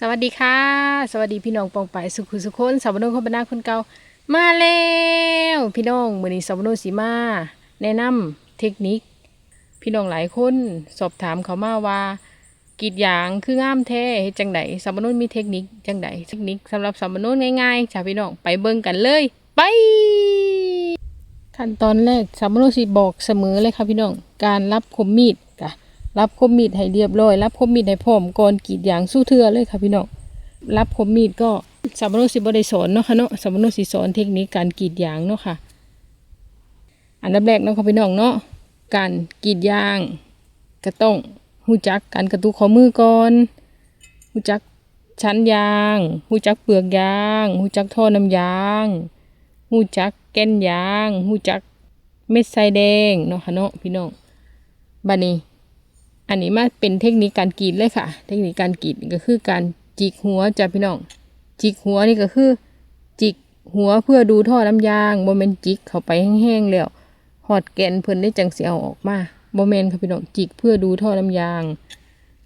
สวัสดีค่ะ สวัสดีพี่น้องปองไปสุขุสุคนสาวนุคนบรรณาคนเก่ามาแล้วพี่น้องมือนี้สาวนุสีมา แนะนำเทคนิค พี่น้องหลายคนสอบถามเขามาว่ากีดยางคืองามแท้จังไดสาวนุมีเทคนิคจังไดเทคนิคสำหรับสาวนุ่ง่ายๆจ้าพี่น้องไปเบิ่งกันเลย ไป ขั้นตอนแรกสามโนสิบอกเสมอเลยค่ะพี่น้องการรับคมมีด รับคมมีดให้เรียบร้อย รับคมมีดให้พร้อมก่อนกรีดยางสู้เทือเลยค่ะพี่น้องรับคมมีดก็สามโนสิบได้สอนเนาะค่ะเนาะสามโนสิสอนเทคนิคการกรีดยางเนาะค่ะ อันดับแรกเนาะค่ะพี่น้องเนาะการกรีดยางก็ต้องหูจักการกระตุกข้อมือก่อนหูจักชั้นยางหูจักเปลือกยางหูจักท่อน้ำยางหูจักแก่นยางหูจักเม็ดไซแดงเนาะค่ะเนาะพี่น้องบัดนี้ อันนี้มาเป็นเทคนิคการกรีดเลยค่ะ เทคนิคการกรีดก็คือการจิกหัวจ้ะพี่น้อง จิกหัวนี่ก็คือ จิกหัวเพื่อดูท่อน้ำยางบ่แม่นจิกเข้าไปแห้งๆแล้วหอดแกนเพิ่นได้จังเสิเอาออกมาบ่แม่นค่ะพี่น้องจิกเพื่อดูท่อน้ำยาง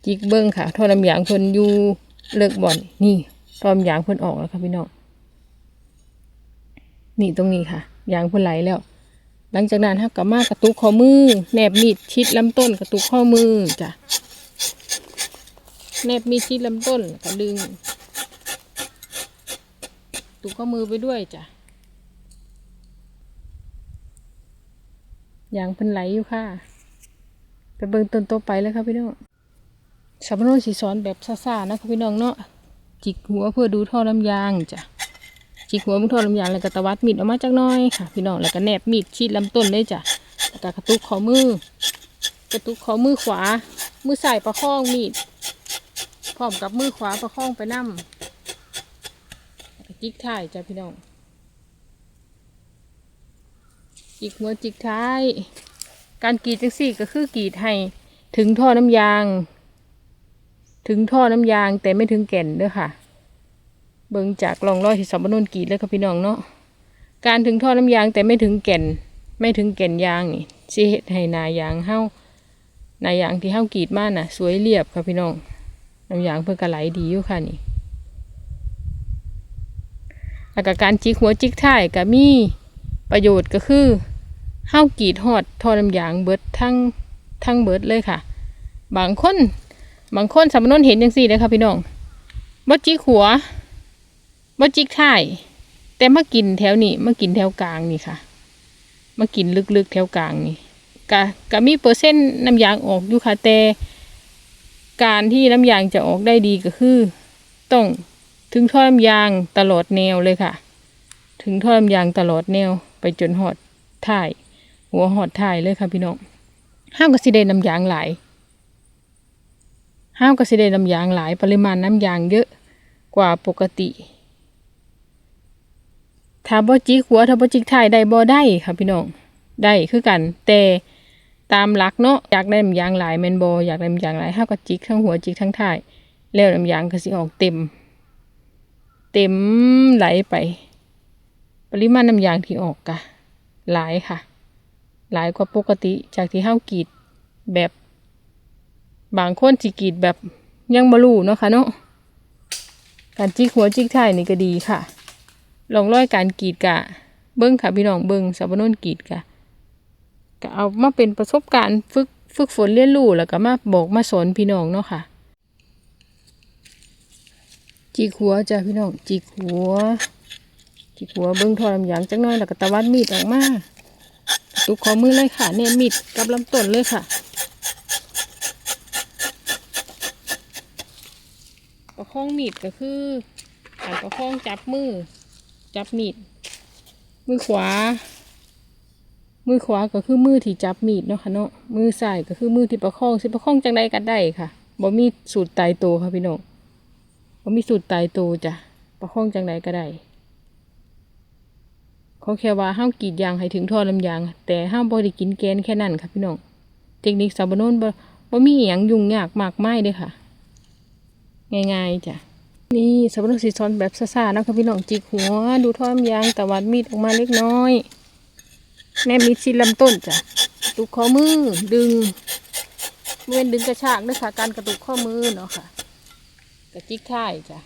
จิกเบิ้งค่ะ ท่อน้ำยางเพิ่นอยู่เลิกบ่อนนี่ท่อน้ำยางเพิ่นออกแล้วค่ะพี่น้องนี่ตรงนี้ค่ะ ยางเพิ่นไหลแล้ว หลังจากนั้นครับกับมากระตุกข้อมือแนบมีดชิดลำต้นกระตุกข้อมือจ้ะแนบมีดชิดลำต้นก็ดึงตุกข้อมือไปด้วยจ้ะอย่างเพิ่นไหลอยู่ค่ะไปเบิ่งต้นโตไปเลยค่ะพี่น้องสับปะรดสีสอนแบบซ่าๆนะคะพี่น้องเนาะจิกหัวเพื่อดูท่อน้ำยางจ้ะ จิกหัวมึงทอดลำยางแล้วก็ตวัดมีดออกมาจากน้อยค่ะ พี่น้องแล้วก็แนบมีดชีดลำต้นเลยจ้ะแล้วก็กระตุกข้อมือ กระตุกข้อมือขวา มือใส่ประคองมีดพร้อมกับมือขวาประคองไปนั่มจิกท้ายจ้ะพี่น้องจิกหัวจิกท้าย การกรีดจังสี่ก็คือกรีดให้ถึงท่อน้ำยาง ถึงท่อน้ำยางแต่ไม่ถึงแก่นเด้อค่ะ เบิ่งจากรองร้อยที่สับปะรดกรีดแล้วครับพี่น้องเนาะการถึงท่อน้ำยางแต่ไม่ถึงแก่น ไม่ถึงแก่นยางนี่สิเฮ็ดให้นายางเฮานายางที่เฮากรีดมาน่ะ สวยเรียบครับพี่น้องน้ำยางเพิ่นก็ไหลดีอยู่ค่ะนี่แล้วก็การจิกหัวจิกท้ายก็มีประโยชน์ก็คือเฮากรีดฮอดท่อน้ำยางเบิดทั้งทั้งเบิดเลยค่ะ บางคน บางคนสับปะรดเห็นจังซี่เลยค่ะพี่น้องบ่จิกหัว บ่จิกท้ายแต่มากินแถวนี้มากินแถวกลางนี่ค่ะ มากินลึกๆแถวกลางนี่กะกะมีเปอร์เซ็นต์น้ำยางออกอยู่ค่ะแต่การที่น้ำยางจะออกได้ดีก็คือ ต้องถึงท่อน้ำยางตลอดแนวเลยค่ะ ถึงท่อน้ำยางตลอดแนวไปจนหอดท้าย หัวหอดท้ายเลยค่ะพี่น้องห้ามก็สิได้น้ำยางหลายห้ามก็สิได้น้ำยางหลายปริมาณน้ำยางเยอะกว่าปกติ ถ้าบ่จิกหัวถ้าบ่จิกท้ายได้บ่ได้ค่ะพี่น้องได้คือกัน แต่ตามหลักเนาะอยากได้น้ำยางหลายแม่นบ่อยากได้น้ำยางหลายเฮาก็จิกทั้งหัวจิกทั้งท้ายแล้วน้ำยางก็สิออกเต็ม เต็มไหลไป ปริมาณน้ำยางที่ออกกะหลายค่ะ หลายกว่าปกติจากที่เฮากรีดแบบ บางคนสิกรีดแบบยังบ่รู้เนาะค่ะเนาะการจิกหัวจิกท้ายนี่ก็ดีค่ะ ลองร้อยการกรีดกะ เบิ้งค่ะพี่น้องเบิ้งสับปะรดกรีดกะก็เอามาเป็นประสบการณ์ฝึกฝึกฝนเรียนรู้แล้วก็มาบอกมาสอนพี่น้องเนาะค่ะจิกหัวจ้ะพี่น้องจิกหัวจิกหัวเบิ้งทอลำยางจักน้อยแล้วก็ตะวัดมีดออกมาตุกขอมือเลยค่ะเนี่ยมีดกับลำต้นเลยค่ะประคองมีดก็คือการประคองจับมือ จับมีด มือขวา มือขวาก็คือมือที่จับมีดเนาะค่ะเนาะ มือซ้ายก็คือมือที่ประคองสิประคองจังใดก็ได้ค่ะบ่มีสูตรตายตัวค่ะพี่น้องบ่มีสูตรตายตัวจ้ะ ประคองจังใดก็ได้เขาแค่ว่าห้ามกรีดยางให้ถึงท่อลำยาง แต่ห้ามบ่ได้กินแกนแค่นั้นค่ะพี่น้อง เทคนิคสาบนนบ่บ่มีอหยังยุ่งยากมากไมายเด้อค่ะ ง่ายๆจ้ะ นี่สับปะรดสีซ้อนแบบซ่าๆนะคะพี่น้องจิกหัว ดูท่อน้ำยางตะวัดมีดออกมาเล็กน้อยแนบมีดชิดลำต้นจ้ะตุกข้อมือดึงเว้นดึงกระชากด้วยค่ะการกระตุกข้อมือเนาะค่ะกระจิกท่ายจ้ะ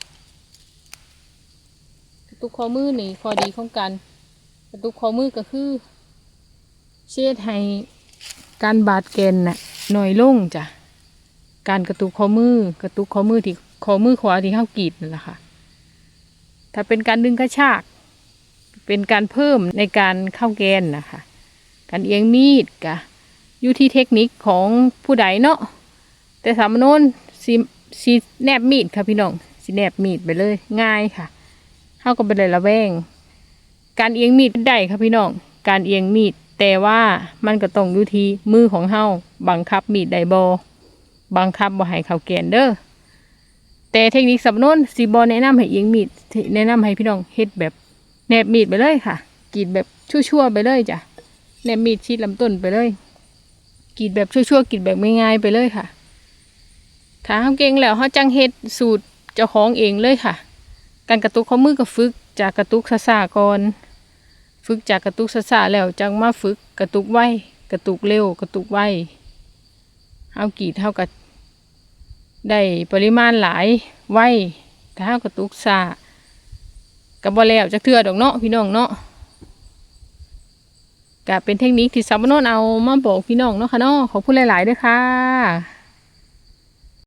กระตุกข้อมือนี่ข้อดีของการกระตุกข้อมือก็คือ เช็ดให้การบาดแกนน่ะหน่อยลงจ้ะการกระตุกข้อมือกระตุกข้อมือที่ ข้อมือขวาที่เข้ากรีดนั่นแหละค่ะ ถ้าเป็นการดึงกระชาก เป็นการเพิ่มในการเข้าแกนนะคะ การเอียงมีดกะอยู่ที่เทคนิคของผู้ใดเนาะ แต่สามโนนสีสีแนบมีดค่ะพี่น้องสีแนบมีดไปเลย ง่ายค่ะเข้าก็ไปเลยละแวง การเอียงมีดได้ค่ะพี่น้อง การเอียงมีดแต่ว่ามันก็ต้องอยู่ที่มือของเฮาบังคับมีดได้บอบังคับบ่ให้เข้าแกนเด้อ แต่เทคนิคสับโนนสีบอแนะนำให้เอียงมีดแนะนำให้พี่น้องเฮ็ดแบบแนบมีดไปเลยค่ะกรีดแบบชั่วๆไปเลยจ้ะแนบมีดชิดลำต้นไปเลยกรีดแบบชั่วๆกรีดแบบง่ายๆไปเลยค่ะถ้าทำเก่งแล้วเขาจังเฮ็ดสูตรเจ้าของเองเลยค่ะ การกระตุกข้อมือก็ฝึกจากกระตุกซาๆก่อนฝึกจากกระตุกซาๆแล้วจังมาฝึกกระตุกไวกระตุกเร็วกระตุกไวเอากรีดเท่ากับ ได้ปริมาณหลายไวถ้าเฮากระตุกซากับ่แล้วจักเทื่อดอกเนาะพี่น้องเนาะก็เป็นเทคนิคที่สามโนนเอามาบอกพี่น้องเนาะค่ะเนาะขอบคุณหลายๆด้วยค่ะ